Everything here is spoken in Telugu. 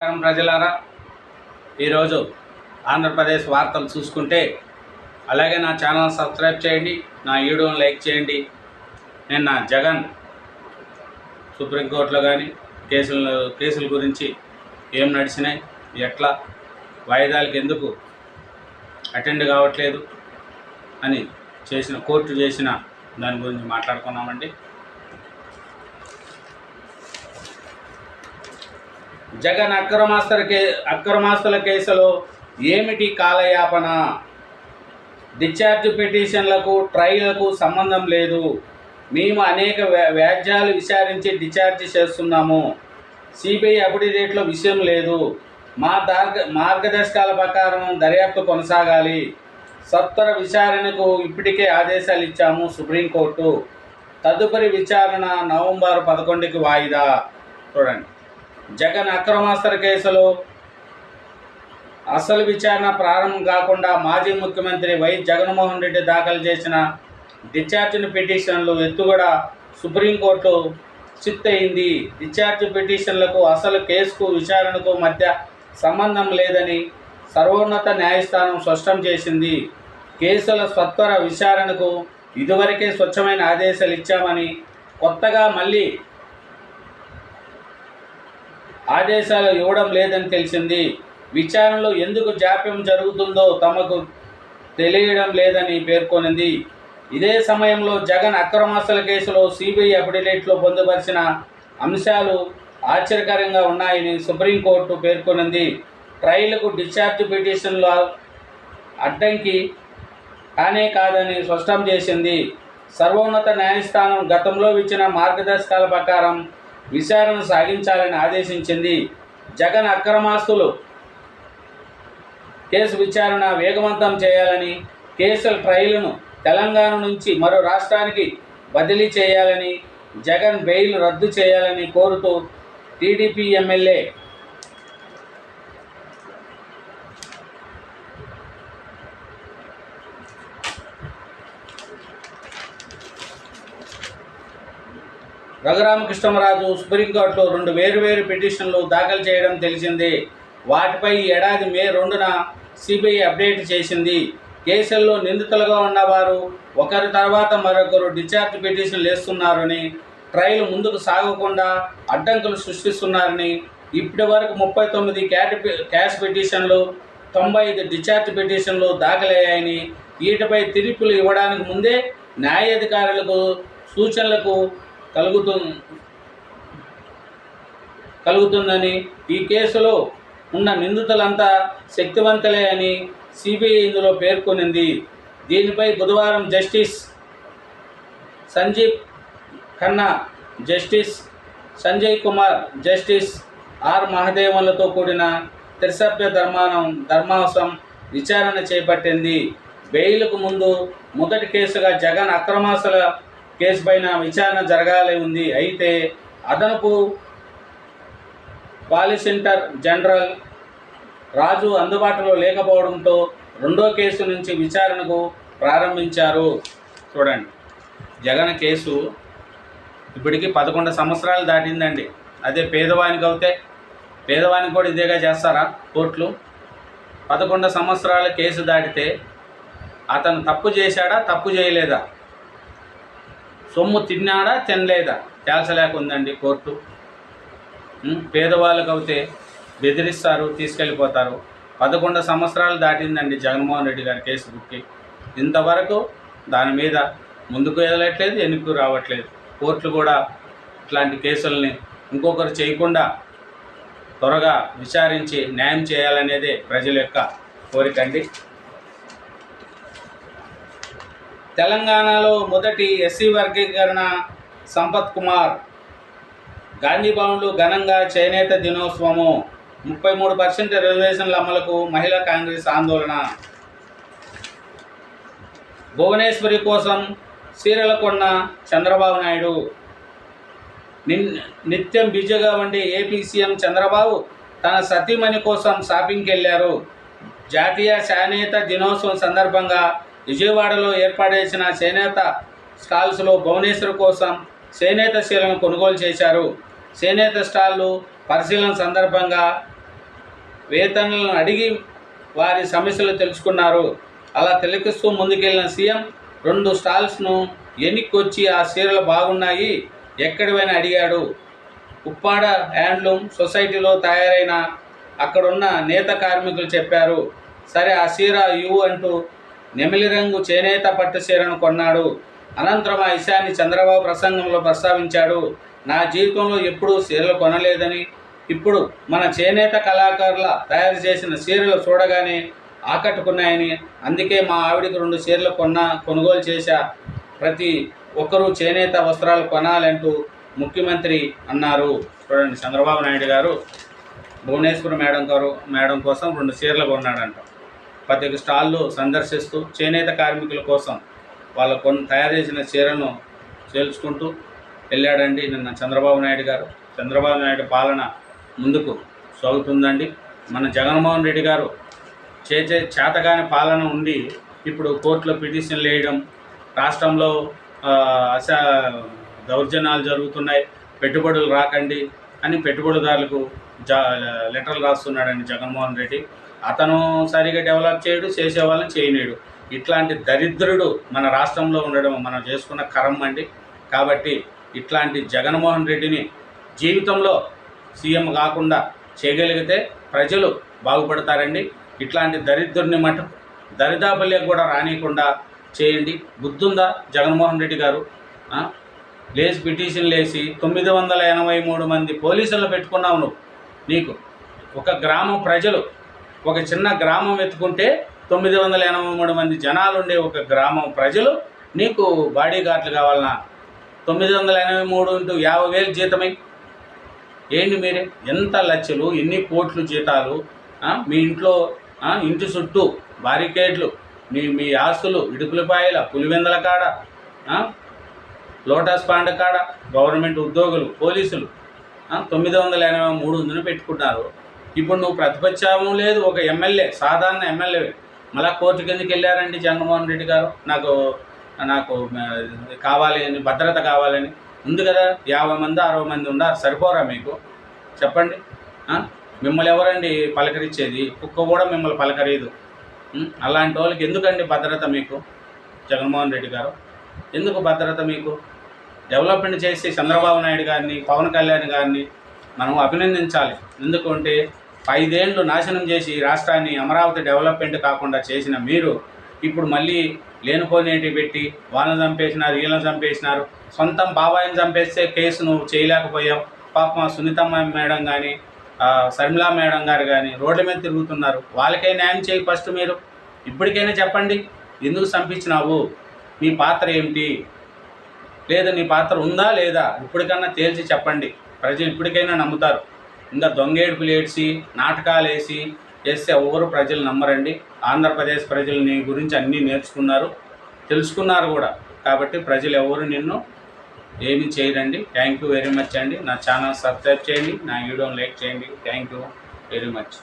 నమస్కారం ప్రజలారా. ఈరోజు ఆంధ్రప్రదేశ్ వార్తలు చూసుకుంటే అలాగే నా ఛానల్ సబ్స్క్రైబ్ చేయండి నా వీడియోని లైక్ చేయండి. నిన్న జగన్ సుప్రీంకోర్టులో కానీ కేసులు కేసుల గురించి ఏం నడిచినాయి ఎట్లా వాయిదాలకు ఎందుకు అటెండ్ కావట్లేదు అని చేసిన కోర్టు చేసిన దాని గురించి మాట్లాడుకున్నామండి. జగన్ అక్రమాస్తుల కే అక్రమాస్తుల కేసులో ఏమిటి కాలయాపన? డిశ్చార్జ్ పిటిషన్లకు ట్రయల్కు సంబంధం లేదు. మేము అనేక వ్యా- వ్యాజ్యాలు విచారించి డిశ్చార్జ్ చేస్తున్నాము. సిబిఐ అప్డేట్లో విషయం లేదు. మా దార్గ మార్గదర్శకాల ప్రకారం దర్యాప్తు కొనసాగాలి. సత్వర విచారణకు ఇప్పటికే ఆదేశాలు ఇచ్చాము సుప్రీంకోర్టు. తదుపరి విచారణ నవంబర్ పదకొండుకి వాయిదా. చూడండి. జగన్ అక్రమాస్త్ర కేసులో అసలు విచారణ ప్రారంభం కాకుండా మాజీ ముఖ్యమంత్రి వై జగన్మోహన్ రెడ్డి దాఖలు చేసిన డిశ్చార్జ్ పిటిషన్లు ఎత్తుగడ సుప్రీంకోర్టు చిత్ అయింది డిశ్చార్జ్ పిటిషన్లకు అసలు కేసుకు విచారణకు మధ్య సంబంధం లేదని సర్వోన్నత న్యాయస్థానం స్పష్టం చేసింది. కేసుల స్వత్వర విచారణకు ఇదివరకే స్వచ్ఛమైన ఆదేశాలు ఇచ్చామని కొత్తగా మళ్ళీ ఆదేశాలు ఇవ్వడం లేదని తెలిసింది. విచారణలో ఎందుకు జాప్యం జరుగుతుందో తమకు తెలియడం లేదని పేర్కొనింది. ఇదే సమయంలో జగన్ అక్రమాస్తుల కేసులో సిబిఐ అఫిడవిట్లో పొందుపరిచిన అంశాలు ఆశ్చర్యకరంగా ఉన్నాయని సుప్రీంకోర్టు పేర్కొనింది. ట్రయల్కు డిశ్చార్జ్ పిటిషన్ల అడ్డంకి కానే కాదని స్పష్టం చేసింది. సర్వోన్నత న్యాయస్థానం గతంలో ఇచ్చిన మార్గదర్శకాల ప్రకారం విచారణ సాగించాలని ఆదేశించింది. జగన్ అక్రమాస్తులు. కేసు విచారణ వేగవంతం చేయాలని కేసుల ట్రయల్ను తెలంగాణ నుంచి మరో రాష్ట్రానికి బదిలీ చేయాలని జగన్ బెయిల్ రద్దు చేయాలని కోరుతూ టీడీపీ ఎమ్మెల్యే రఘురామకృష్ణరాజు సుప్రీంకోర్టులో రెండు వేరువేరు పిటిషన్లు దాఖలు చేయడం తెలిసిందే. వాటిపై ఈ ఏడాది మే రెండున సిబిఐ అప్డేట్ చేసింది. కేసుల్లో నిందితులుగా ఉన్నవారు ఒకరి తర్వాత మరొకరు డిశ్చార్జ్ పిటిషన్లు వేస్తున్నారని ట్రయల్ ముందుకు సాగకుండా అడ్డంకులు సృష్టిస్తున్నారని ఇప్పటి వరకు ముప్పై తొమ్మిది క్యాట్ క్యాష్ పిటిషన్లు తొంభై ఐదు డిశ్చార్జ్ పిటిషన్లు దాఖలయ్యాయని వీటిపై తీర్పులు ఇవ్వడానికి ముందే న్యాయాధికారులకు సూచనలకు కలుగుతు కలుగుతుందని ఈ కేసులో ఉన్న నిందితులంతా శక్తివంతులే అని సిబిఐ ఇందులో పేర్కొనింది. దీనిపై బుధవారం justice Sanjiv Khanna justice Sanjay Kumar justice R మహదేవన్లతో కూడిన త్రిసభ్య ధర్మానం ధర్మాసం విచారణ చేపట్టింది. బెయిల్కు ముందు మొదటి కేసుగా జగన్ అక్రమాసుల కేసు పైన విచారణ జరగాలి ఉంది. అయితే అదనపు పాలిసెంటర్ జనరల్ రాజు అందుబాటులో లేకపోవడంతో రెండో కేసు నుంచి విచారణకు ప్రారంభించారు. చూడండి. జగన్ కేసు ఇప్పటికి పదకొండు సంవత్సరాలు దాటిందండి. అదే పేదవానికి అవుతే పేదవానికి కూడా ఇదేగా చేస్తారా కోర్టులు? పదకొండు సంవత్సరాల కేసు దాటితే అతను తప్పు చేశాడా తప్పు చేయలేదా? సొమ్ము తిన్నాడా తినలేదా? తేల్చలేకుందండి కోర్టు. ఉం, పేదవాళ్ళకు అయితే బెదిరిస్తారు తీసుకెళ్ళిపోతారు. పదకొండు సంవత్సరాలు దాటిందండి జగన్మోహన్ రెడ్డి గారి కేసు బుక్కి. ఇంతవరకు దాని మీద ముందుకు వెళ్ళట్లేదు వెనుకకు రావట్లేదు. కోర్టులు కూడా ఇట్లాంటి కేసుల్ని ఇంకొకరు చేయకుండా త్వరగా విచారించి న్యాయం చేయాలనేదే ప్రజల యొక్క కోరిక అండి తెలంగాణలో మొదటి ఎస్సీ వర్గీకరణ సంపత్ కుమార్. గాంధీభవన్లో ఘనంగా చేనేత దినోత్సవము. ముప్పై మూడు పర్సెంట్ రిజర్వేషన్ల అమలుకు మహిళా కాంగ్రెస్ ఆందోళన. భువనేశ్వరి కోసం చీరల కొన్న చంద్రబాబు నాయుడు. నిన్ నిత్యం బిజీగా ఉండే ఏపీ సీఎం చంద్రబాబు తన సతీమణి కోసం షాపింగ్కి వెళ్ళారు జాతీయ చేనేత దినోత్సవం సందర్భంగా విజయవాడలో ఏర్పాటు చేసిన చేనేత స్టాల్స్లో భువనేశ్వర్ కోసం చేనేత శీలను కొనుగోలు చేశారు. చేనేత స్టాళ్ళు పరిశీలన సందర్భంగా వేతనలను అడిగి వారి సమస్యలు తెలుసుకున్నారు. అలా తిలకిస్తూ ముందుకెళ్ళిన సీఎం రెండు స్టాల్స్ను ఎన్నికొచ్చి ఆ చీరలు బాగున్నాయి? ఎక్కడివైనా అడిగాడు. ఉప్పాడ హ్యాండ్లూమ్ సొసైటీలో తయారైన అక్కడున్న నేత కార్మికులు చెప్పారు. సరే ఆ చీర ఇవ్వు అంటూ నెమిలి రంగు చేనేత పట్టు చీరను కొన్నాడు. అనంతరం ఆ విషయాన్ని చంద్రబాబు ప్రసంగంలో ప్రస్తావించాడు నా జీవితంలో ఎప్పుడూ చీరలు కొనలేదని. ఇప్పుడు మన చేనేత కళాకారుల తయారు చేసిన చీరలు చూడగానే ఆకట్టుకున్నాయని. అందుకే మా ఆవిడకి రెండు చీరలు కొన్నా కొనుగోలు చేశా. ప్రతి ఒక్కరూ చేనేత వస్త్రాలు కొనాలంటూ ముఖ్యమంత్రి అన్నారు. చూడండి చంద్రబాబు నాయుడు గారు భువనేశ్వర్ మేడం గారు మేడం కోసం రెండు చీరలు కొన్నాడంట. ప్రతి స్టాల్లో సందర్శిస్తూ చేనేత కార్మికుల కోసం వాళ్ళ కొన్ని తయారు చేసిన చీరను చేల్చుకుంటూ వెళ్ళాడండి నిన్న చంద్రబాబు నాయుడు గారు. చంద్రబాబు నాయుడు పాలన ముందుకు సాగుతుందండి. మన జగన్మోహన్ రెడ్డి గారు చేచే చేతగాని పాలన ఉండి ఇప్పుడు కోర్టులో పిటిషన్లు వేయడం రాష్ట్రంలో అశా అస దౌర్జన్యాలు జరుగుతున్నాయి. పెట్టుబడులు రాకండి అని పెట్టుబడిదారులకు జా లెటర్లు రాస్తున్నాడండి జగన్మోహన్ రెడ్డి. అతను సరిగా డెవలప్ చేయడు చేసేవాళ్ళని చేయలేడు ఇట్లాంటి దరిద్రుడు మన రాష్ట్రంలో ఉండడం మనం చేసుకున్న కరం అండి. కాబట్టి ఇట్లాంటి జగన్మోహన్ రెడ్డిని జీవితంలో సీఎం కాకుండా చేయగలిగితే ప్రజలు బాగుపడతారండి. ఇట్లాంటి దరిద్రుని మటు దరిదాపల్లికి కూడా రానియకుండా చేయండి. గుర్తుందా జగన్మోహన్ రెడ్డి గారు? లేచి పిటిషన్ లేచి తొమ్మిది వందల ఎనభై మూడు మంది పోలీసులు పెట్టుకున్నావు నువ్వు. నీకు ఒక గ్రామం ప్రజలు ఒక చిన్న గ్రామం ఎత్తుకుంటే తొమ్మిది వందల ఎనభై మూడు మంది జనాలు ఉండే ఒక గ్రామం ప్రజలు. నీకు బాడీ గార్డులు కావాలన్నా తొమ్మిది వందల ఎనభై మూడు ఇంటూ యాభై వేలు జీతమై. ఏంటి మీరే? ఎంత లచ్చలు ఎన్ని కోట్లు జీతాలు? మీ ఇంట్లో ఇంటి చుట్టూ బారికేడ్లు మీ మీ ఆస్తులు ఇడుపులపాయల పులివెందల కాడ లోటస్ పాండ కాడ గవర్నమెంట్ ఉద్యోగులు పోలీసులు తొమ్మిది వందల ఎనభై మూడు వందలు పెట్టుకున్నారు ఇప్పుడు నువ్వు ప్రతిపక్షము లేదు ఒక ఎమ్మెల్యే సాధారణ ఎమ్మెల్యే. మళ్ళా కోర్టు కిందకి వెళ్ళారండి జగన్మోహన్ రెడ్డి గారు? నాకు నాకు కావాలి అని భద్రత కావాలని. ఉంది కదా యాభై మంది అరవై మంది ఉన్నారు సరిపోరా మీకు? చెప్పండి. మిమ్మల్ని ఎవరండి పలకరించేది? కుక్క కూడా మిమ్మల్ని పలకరీదు. అలాంటి వాళ్ళకి ఎందుకండి భద్రత మీకు జగన్మోహన్ రెడ్డి గారు? ఎందుకు భద్రత మీకు? డెవలప్మెంట్ చేసి చంద్రబాబు నాయుడు గారిని పవన్ కళ్యాణ్ గారిని మనం అభినందించాలి. ఎందుకంటే ఐదేళ్ళు నాశనం చేసి ఈ రాష్ట్రాన్ని అమరావతి డెవలప్మెంట్ కాకుండా చేసిన మీరు ఇప్పుడు మళ్ళీ లేనిపోనేటి పెట్టి వాళ్ళని చంపేసినారు వీళ్ళని చంపేసినారు సొంతం బాబాయిని చంపేస్తే కేసు నువ్వు చేయలేకపోయావు. పాపం సునీతమ్మ మేడం కానీ శర్మిలా మేడం గారు కానీ రోడ్ల మీద తిరుగుతున్నారు. వాళ్ళకే న్యాయం చేయి ఫస్ట్ మీరు. ఇప్పటికైనా చెప్పండి ఎందుకు చంపించినావు? నీ పాత్ర ఏమిటి? లేదా నీ పాత్ర ఉందా లేదా? ఇప్పటికన్నా తేల్చి చెప్పండి. ప్రజలు ఇప్పటికైనా నమ్ముతారు. ఇంకా దొంగేడుపులు ఏడ్చి నాటకాలు వేసి చేస్తే ఎవరు ప్రజలు నమ్మరండి. ఆంధ్రప్రదేశ్ ప్రజలు నీ గురించి అన్నీ నేర్చుకున్నారు తెలుసుకున్నారు కూడా. కాబట్టి ప్రజలు ఎవరు నిన్ను ఏమి చేయరండి. థ్యాంక్ యూ వెరీ మచ్ అండి. నా ఛానల్ సబ్స్క్రైబ్ చేయండి. నా వీడియోని లైక్ చేయండి. Thank you very much.